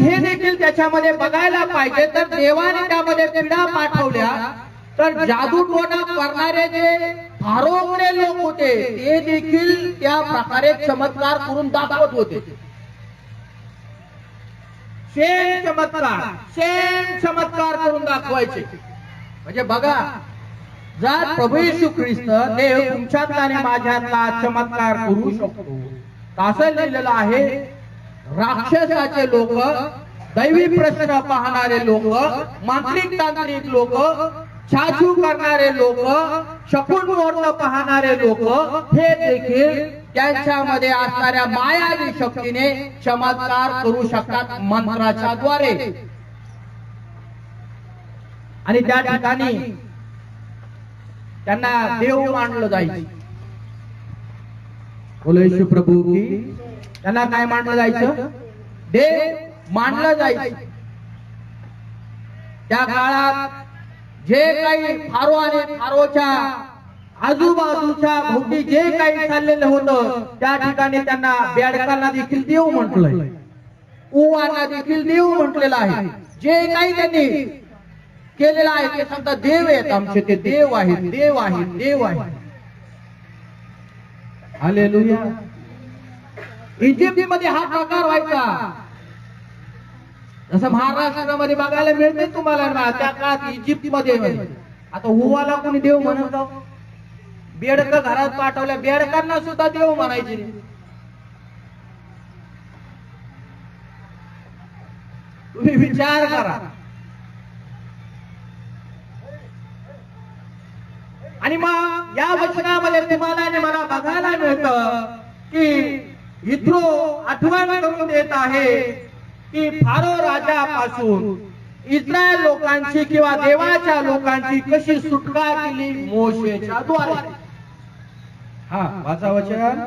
हे देखील त्याच्यामध्ये बघायला पाहिजे. तर देवाने त्यामध्ये पिढा पाठवल्या. तर जादू टोना करणारे जे फारोगणे लोक होते ते देखील त्या प्रकारे चमत्कार करून दाखवत होते. सेम चमत्कार सेम चमत्कार करून दाखवायचे. म्हणजे बघा जर प्रभू येशू ख्रिस्त देव तुमच्यातला आणि माझ्यातला चमत्कार करू शकतो. असं लिहिलेलं आहे राक्षसाचे लोक दैवी प्रश्न पाहणारे लोक मांत्रिक तांत्रिक लोक छाछू करणारे लोक शकून मुहूर्त पाहणारे लोक हे देखील त्यांच्यामध्ये असणाऱ्या मायावी शक्तीने चमत्कार करू शकतात मंत्राच्या द्वारे. आणि त्या ठिकाणी त्यांना देव मानलं जायचं. बोलो येशू प्रभू की त्यांना काय मानलं जायचं? देव मानलं जायचं. त्या काळात जे काही फारो आणि फारोच्या आजूबाजूच्या भोवती जे काही चाललेलं होतं त्या ठिकाणी त्यांना बेडकांना देखील देव म्हटलंय. उवांना देखील देव म्हटलेलं आहे. जे काही त्यांनी केलेलं आहे ते समजा देव आहेत आमचे ते देव आहेत देव आहेत देव आहेत. आले इजिप्त मध्ये हा प्रकार व्हायचा. जसं महाराष्ट्रामध्ये बघायला मिळते तुम्हाला ना त्या काळात इजिप्त मध्ये आता हुवाला कोणी देव म्हणत बेडक घरात पाठवल्या बेडकांना सुद्धा देव म्हणायचे. तुम्ही विचार करा. आणि मग या वचनामध्ये तुम्हाला आणि मला बघायला मिळत की इथरो आठवण करून देत आहे की फारो राजापासून इस्रायल लोकांची किंवा देवाच्या लोकांची कशी सुटका केली मोशेच्या द्वारे. हा वाचा वचन.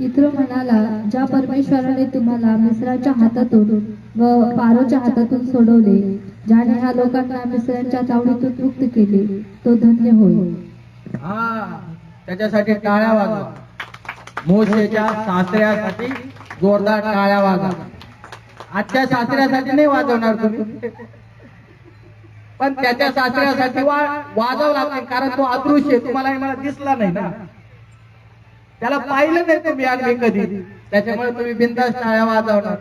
इत्रो म्हणाला ज्या परमेश्वराने तुम्हाला मिस्राच्या हातातून व पारोच्या हातातून सोडवले ज्याने ह्या लोकांना मिसळ्यांच्या चावडीतून मुक्त केले तो धन्य होय हा त्याच्यासाठी टाळ्या वाजवा. मोशेच्या सासऱ्यासाठी जोरदार टाळ्या वाजवा. आजच्या सासऱ्यासाठी नाही वाजवणार तुम्ही. पण त्याच्या सासऱ्यासाठी वाजव लागते कारण तो अदृश्य तुम्हाला मला दिसला नाही ना. त्याला पाहिलं नाही तुम्ही आम्ही कधी. त्याच्यामुळे तुम्ही बिंदास टाळ्या वाजवणार.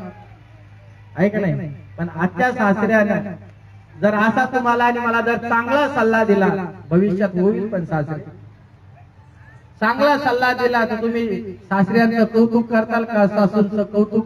आहे का नाही? पण आजच्या सासऱ्यानं जर असा तुम्हाला आणि मला जर चांगला सल्ला दिला भविष्यात होईल पण सासरे. चांगला सल्ला दिला तर तुम्ही सासऱ्यांचं कौतुक करताल का? सासूंचं कौतुक